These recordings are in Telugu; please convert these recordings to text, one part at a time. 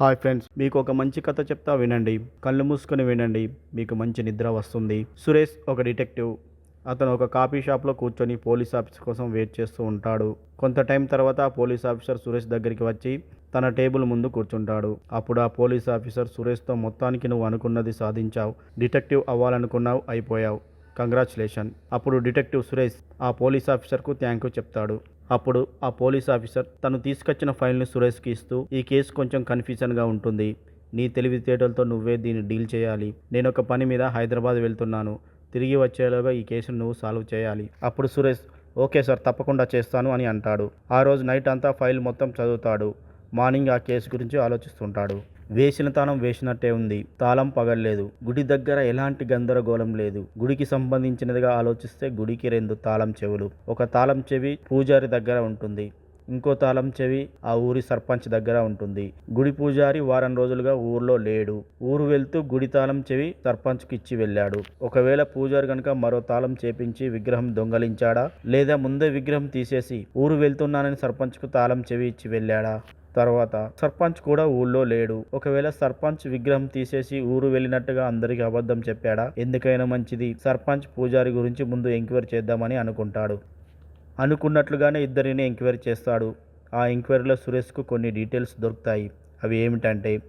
హాయ్ ఫ్రెండ్స్ మీకు ఒక మంచి కథ చెప్తా వినండి. కళ్ళు మూసుకొని వినండి. మీకు మంచి నిద్ర వస్తుంది. సురేష్ ఒక డిటెక్టివ్. అతను ఒక కాఫీ షాప్లో కూర్చొని పోలీస్ ఆఫీస్ కోసం వెయిట్ చేస్తూ ఉంటాడు. కొంత టైం తర్వాత ఆ పోలీస్ ఆఫీసర్ సురేష్ దగ్గరికి వచ్చి తన టేబుల్ ముందు కూర్చుంటాడు. అప్పుడు ఆ పోలీస్ ఆఫీసర్ సురేష్తో మొత్తానికి నువ్వు అనుకున్నది సాధించావు. డిటెక్టివ్ అవ్వాలనుకున్నావు అయిపోయావు. కంగ్రాచులేషన్. అప్పుడు డిటెక్టివ్ సురేష్ ఆ పోలీస్ ఆఫీసర్కు థ్యాంక్ యూ చెప్తాడు. అప్పుడు ఆ పోలీస్ ఆఫీసర్ తను తీసుకొచ్చిన ఫైల్ని సురేష్కి ఇస్తూ ఈ కేసు కొంచెం కన్ఫ్యూజన్గా ఉంటుంది. నీ తెలివితేటలతో నువ్వే దీన్ని డీల్ చేయాలి. నేను ఒక పని మీద హైదరాబాద్ వెళ్తున్నాను. తిరిగి వచ్చేలోగా ఈ కేసును నువ్వు సాల్వ్ చేయాలి అప్పుడు సురేష్ ఓకే సార్ తప్పకుండా చేస్తాను అని అంటాడు. ఆ రోజు నైట్ అంతా ఫైల్ మొత్తం చదువుతాడు. మార్నింగ్ ఆ కేసు గురించి ఆలోచిస్తుంటాడు. వేసిన తాళం వేసినట్టే ఉంది. తాళం పగల్లేదు. గుడి దగ్గర ఎలాంటి గందరగోళం లేదు. గుడికి సంబంధించినదిగా ఆలోచిస్తే గుడికి రెండు తాళం చెవులు. ఒక తాళం చెవి పూజారి దగ్గర ఉంటుంది. ఇంకో తాళం చెవి ఆ ఊరి సర్పంచ్ దగ్గర ఉంటుంది. గుడి పూజారి వారం రోజులుగా ఊర్లో లేడు. ఊరు వెళ్తూ గుడి తాళం చెవి సర్పంచ్కి ఇచ్చి వెళ్ళాడు. ఒకవేళ పూజారి కనుక మరో తాళం చేపించి విగ్రహం దొంగలించాడా? లేదా ముందే విగ్రహం తీసేసి ఊరు వెళ్తున్నానని సర్పంచ్కు తాళం చెవి ఇచ్చి వెళ్ళాడా? తర్వాత సర్పంచ్ కూడా ఊళ్ళో లేడు. ఒకవేళ సర్పంచ్ విగ్రహం తీసేసి ఊరు వెళ్ళినట్టుగా అందరికి అబద్ధం చెప్పాడా? ఎందుకైనా మంచిది. సర్పంచ్ పూజారి గురించి ముందు ఎంక్వైరీ చేద్దామని అనుకుంటాడు. అనుకున్నట్లుగానే ఇద్దరిని ఎంక్వైరీ చేస్తాడు. ఆ ఎంక్వైరీలో సురేష్కు కొన్ని డీటెయిల్స్ దొరుకుతాయి. అవి ఏమిటంటే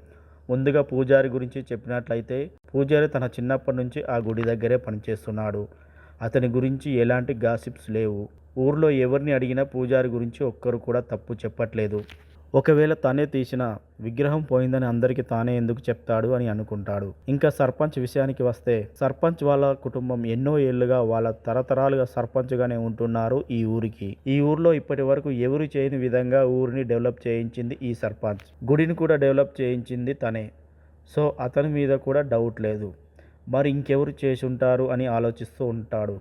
ముందుగా పూజారి గురించి చెప్పినట్లయితే పూజారి తన చిన్నప్పటి నుంచి ఆ గుడి దగ్గరే పనిచేస్తున్నాడు. అతని గురించి ఎలాంటి గాసిప్స్ లేవు. ఊర్లో ఎవరిని అడిగినా పూజారి గురించి ఒక్కరు కూడా తప్పు చెప్పట్లేదు. ఒకవేళ తనే తీసిన విగ్రహం పోయిందని అందరికీ తానే ఎందుకు చెప్తాడు అని అనుకుంటాడు. ఇంకా సర్పంచ్ విషయానికి వస్తే సర్పంచ్ వాళ్ళ కుటుంబం ఎన్నో ఏళ్ళుగా వాళ్ళ తరతరాలుగా సర్పంచ్గానే ఉంటున్నారు ఈ ఊరికి. ఈ ఊర్లో ఇప్పటి వరకు ఎవరు చేయని విధంగా ఊరిని డెవలప్ చేయించింది ఈ సర్పంచ్. గుడిని కూడా డెవలప్ చేయించింది తనే. సో అతని మీద కూడా డౌట్ లేదు. మరి ఇంకెవరు చేసి ఉంటారు అని ఆలోచిస్తూ ఉంటాడు.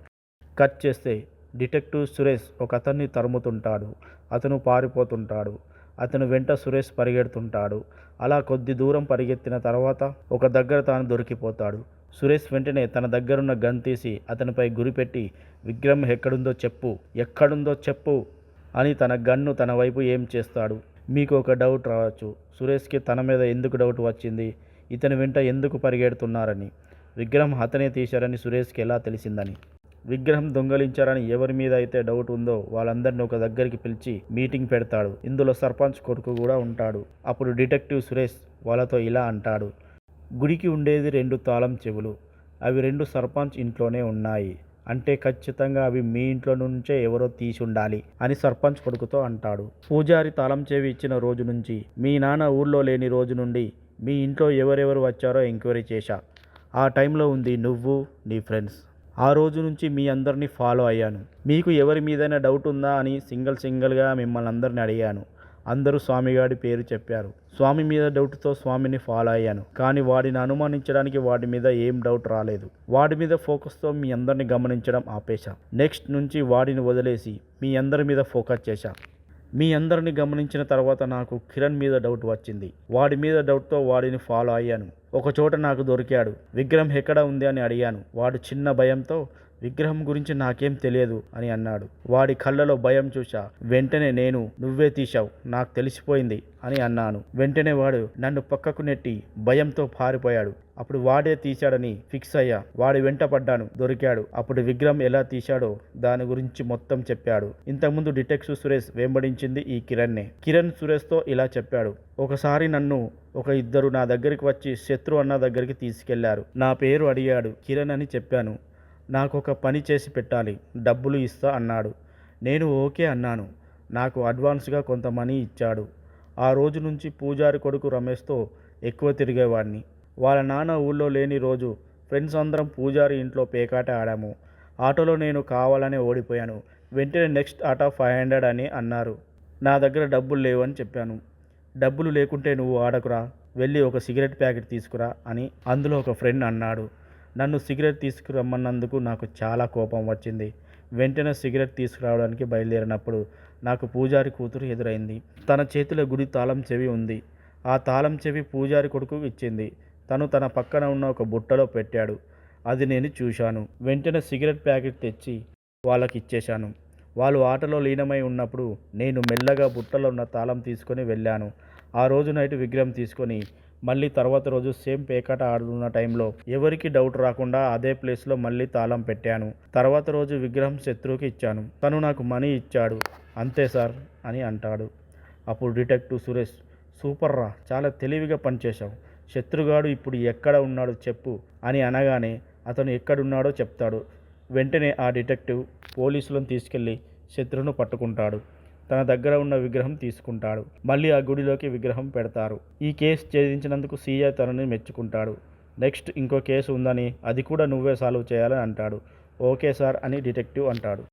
కట్ చేస్తే డిటెక్టివ్ సురేష్ ఒక అతన్ని తరుముతుంటాడు. అతను పారిపోతుంటాడు. అతను వెంట సురేష్ పరిగెడుతుంటాడు. అలా కొద్ది దూరం పరిగెత్తిన తర్వాత ఒక దగ్గర తాను దొరికిపోతాడు. సురేష్ వెంటనే తన దగ్గరున్న గన్ తీసి అతనిపై గురిపెట్టి విగ్రహం ఎక్కడుందో చెప్పు ఎక్కడుందో చెప్పు అని తన గన్ను తన వైపు ఏం చేస్తాడు. మీకు ఒక డౌట్ రావచ్చు. సురేష్కి తన మీద ఎందుకు డౌట్ వచ్చింది? ఇతని వెంట ఎందుకు పరిగెడుతున్నారని? విగ్రహం అతనే తీశారని సురేష్కి ఎలా తెలిసిందని? విగ్రహం దొంగలించారని ఎవరి మీద అయితే డౌట్ ఉందో వాళ్ళందరిని ఒక దగ్గరికి పిలిచి మీటింగ్ పెడతాడు. ఇందులో సర్పంచ్ కొడుకు కూడా ఉంటాడు. అప్పుడు డిటెక్టివ్ సురేష్ వాళ్ళతో ఇలా అంటాడు. గుడికి ఉండేది రెండు తాళం చెవులు. అవి రెండు సర్పంచ్ ఇంట్లోనే ఉన్నాయి. అంటే ఖచ్చితంగా అవి మీ ఇంట్లో నుంచే ఎవరో తీసి ఉండాలి అని సర్పంచ్ కొడుకుతో అంటాడు. పూజారి తాళం చెవి ఇచ్చిన రోజు నుంచి మీ నాన్న ఊళ్ళో లేని రోజు నుండి మీ ఇంట్లో ఎవరెవరు వచ్చారో ఎంక్వైరీ చేశా. ఆ టైంలో ఉంది నువ్వు నీ ఫ్రెండ్స్. ఆ రోజు నుంచి మీ అందరినీ ఫాలో అయ్యాను. మీకు ఎవరి మీదైనా డౌట్ ఉందా అని సింగిల్ సింగిల్గా మిమ్మల్ని అందరిని అడిగాను. అందరూ స్వామిగాడి పేరు చెప్పారు. స్వామి మీద డౌట్తో స్వామిని ఫాలో అయ్యాను. కానీ వాడిని అనుమానించడానికి వాడి మీద ఏం డౌట్ రాలేదు. వాడి మీద ఫోకస్తో మీ అందరిని గమనించడం ఆపేశా. నెక్స్ట్ నుంచి వాడిని వదిలేసి మీ అందరి మీద ఫోకస్ చేశా. మీ అందరిని గమనించిన తర్వాత నాకు కిరణ్ మీద డౌట్ వచ్చింది. వాడి మీద డౌట్తో వాడిని ఫాలో అయ్యాను. ఒక చోట నాకు దొరికాడు. విగ్రహం ఎక్కడ ఉంది అని అడిగాను. వాడు చిన్న భయంతో విగ్రహం గురించి నాకేం తెలియదు అని అన్నాడు. వాడి కళ్ళలో భయం చూశా వెంటనే నేను నువ్వే తీశావు నాకు తెలిసిపోయింది అని అన్నాను. వెంటనే వాడు నన్ను పక్కకు నెట్టి భయంతో పారిపోయాడు. అప్పుడు వాడే తీశాడని ఫిక్స్ అయ్యా. వాడి వెంట పడ్డాను దొరికాడు. అప్పుడు విగ్రహం ఎలా తీశాడో దాని గురించి మొత్తం చెప్పాడు. ఇంతకుముందు డిటెక్టివ్ సురేష్ వెంబడించింది ఈ కిరణ్నే. కిరణ్ సురేష్తో ఇలా చెప్పాడు. ఒకసారి నన్ను ఒక ఇద్దరు నా దగ్గరికి వచ్చి శత్రు అన్న దగ్గరికి తీసుకెళ్ళారు. నా పేరు అడిగాడు కిరణ్ అని చెప్పాను. నాకు ఒక పని చేసి పెట్టాలి డబ్బులు ఇస్తా అన్నాడు. నేను ఓకే అన్నాను. నాకు అడ్వాన్స్గా కొంత మనీ ఇచ్చాడు. ఆ రోజు నుంచి పూజారి కొడుకు రమేష్తో ఎక్కువ తిరిగేవాడిని. వాళ్ళ నాన్న ఊళ్ళో లేని రోజు ఫ్రెండ్స్ అందరం పూజారి ఇంట్లో పేకాట ఆడాము. ఆటోలో నేను కావాలనే ఓడిపోయాను. వెంటనే నెక్స్ట్ ఆటో ఫైవ్ హండ్రెడ్ అని అన్నారు. నా దగ్గర డబ్బులు లేవు అని చెప్పాను. డబ్బులు లేకుంటే నువ్వు ఆడకురా వెళ్ళి ఒక సిగరెట్ ప్యాకెట్ తీసుకురా అని అందులో ఒక ఫ్రెండ్ అన్నాడు. నన్ను సిగరెట్ తీసుకురమ్మన్నందుకు నాకు చాలా కోపం వచ్చింది. వెంటనే సిగరెట్ తీసుకురావడానికి బయలుదేరినప్పుడు నాకు పూజారి కూతురు ఎదురైంది. తన చేతిలో గుడి తాళం చెవి ఉంది. ఆ తాళం చెవి పూజారి కొడుకు ఇచ్చింది. తను తన పక్కన ఉన్న ఒక బుట్టలో పెట్టాడు. అది నేను చూశాను. వెంటనే సిగరెట్ ప్యాకెట్ తెచ్చి వాళ్ళకి ఇచ్చేశాను. వాళ్ళు ఆటలో లీనమై ఉన్నప్పుడు నేను మెల్లగా బుట్టలో ఉన్న తాళం తీసుకొని వెళ్ళాను. ఆ రోజు నైట్ విగ్రహం తీసుకొని మళ్ళీ తర్వాత రోజు సేమ్ పేకాట ఆడుతున్న టైంలో ఎవరికి డౌట్ రాకుండా అదే ప్లేస్లో మళ్ళీ తాళం పెట్టాను. తర్వాత రోజు విగ్రహం శత్రువుకి ఇచ్చాను. తను నాకు మనీ ఇచ్చాడు. అంతే సార్ అని అంటాడు. అప్పుడు డిటెక్టివ్ సురేష్ సూపర్ రా చాలా తెలివిగా పనిచేశావు. శత్రుగాడు ఇప్పుడు ఎక్కడ ఉన్నాడో చెప్పు అని అనగానే అతను ఎక్కడున్నాడో చెప్తాడు. వెంటనే ఆ డిటెక్టివ్ పోలీసులను తీసుకెళ్ళి శత్రువును పట్టుకుంటాడు. తన దగ్గర ఉన్న విగ్రహం తీసుకుంటాడు. మళ్ళీ ఆ గుడిలోకి విగ్రహం పెడతారు. ఈ కేసు ఛేదించినందుకు సీఐ తనని మెచ్చుకుంటాడు. నెక్స్ట్ ఇంకో కేసు ఉందని అది కూడా నువ్వే సాల్వ్ చేయాలని అంటాడు. ఓకే సార్ అని డిటెక్టివ్ అంటాడు.